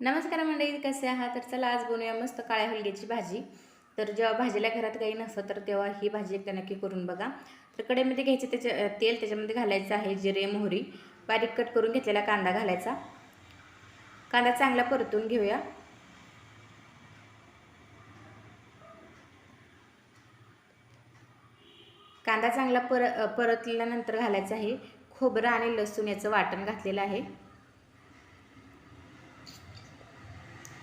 नमस्कार मंडळी कसे आहात? तर चला आज बनवूया मस्त काळ्या हलग्याची भाजी. तर जेव्हा भाजीला घरात काही नसतं तर तेव्हा ही भाजी एकदा नक्की करून बघा. तर कढईमध्ये घ्यायचे त्याच्या तेल त्याच्यामध्ये घालायचं आहे जिरे मोहरी. बारीक कट करून घेतलेला कांदा घालायचा. कांदा चांगला परतून घेऊया. कांदा चांगला पर परतल्यानंतर घालायचा आहे खोबरं आणि लसूण याचं वाटण घातलेलं आहे.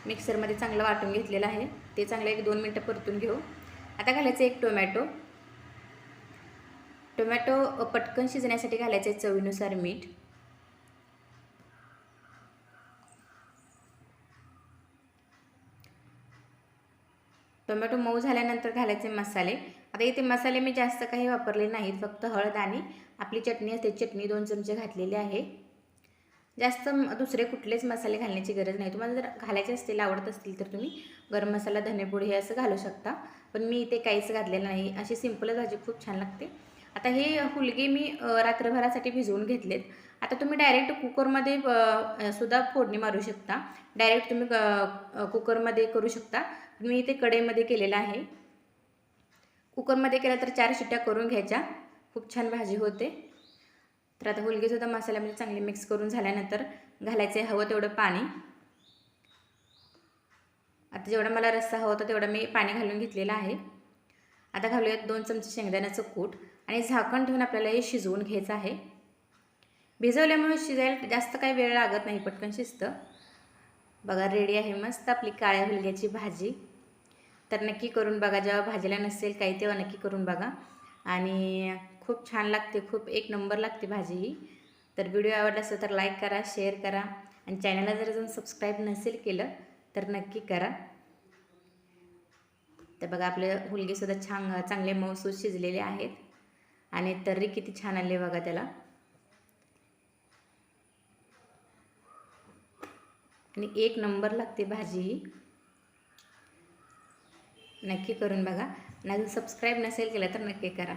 मिक्सरमध्ये चांगलं वाटून घेतलेलं आहे. ते चांगलं एक दोन मिनटं परतून घेऊ. आता घालायचं एक टोमॅटो. टोमॅटो पटकन शिजण्यासाठी घालायचं आहे चवीनुसार मीठ. टोमॅटो मऊ झाल्यानंतर घालायचे मसाले. आता इथे मसाले मी जास्त काही वापरले नाहीत फक्त हळद आणि आपली चटणी असते. चटणी दोन चमचे घातलेले आहे. जास्त दुसरे कुठलेच मसाले घालण्याची गरज नाही. तुम्हाला जर घालायचे असतील आवडत असतील तर तुम्ही गरम मसाला धनेपूड हे असं घालू शकता. पण मी इथे काहीच घातलेलं नाही. अशी सिंपलच भाजी खूप छान लागते. आता हे हुलगे मी रात्रभरासाठी भिजवून घेतलेत. आता तुम्ही डायरेक्ट कुकरमध्ये सुद्धा फोडणी मारू शकता. डायरेक्ट तुम्ही कुकरमध्ये करू शकता. मी इथे कढईमध्ये केलेलं आहे. कुकरमध्ये केलं तर चार शिट्ट्या करून घ्यायच्या. खूप छान भाजी होते. तर आता हुलगेसुद्धा मसाल्यामध्ये म्हणजे चांगले मिक्स करून झाल्यानंतर घालायचं आहे हवं तेवढं पाणी. आता जेवढा मला रस्सा हवा होता तेवढं मी पाणी घालून घेतलेलं आहे. आता घालूयात दोन चमचे शेंगदाण्याचं कूट आणि झाकण ठेवून आपल्याला हे शिजवून घ्यायचं आहे. भिजवल्यामुळे शिजायला जास्त काही वेळ लागत नाही पटकन शिजतं. बघा रेडी आहे मस्त आपली काळ्या हुलग्याची भाजी. तर नक्की करून बघा जेव्हा भाजीला नसेल काही तेव्हा नक्की करून बघा. आणि खूप छान लागते खूप एक नंबर लागते भाजी ही. तर व्हिडिओ आवडला असेल तर लाईक करा शेअर करा. आणि चॅनलला जर अजून सबस्क्राईब नसेल केलं तर नक्की करा. तर बघा आपले हुलगेसुद्धा छान चांगले मऊसूद शिजलेले आहेत. आणि तर्री किती छान आले बघा त्याला. आणि एक नंबर लागते भाजी ही. नक्की करून बघा. आणि अजून सबस्क्राईब नसेल केलं तर नक्की करा.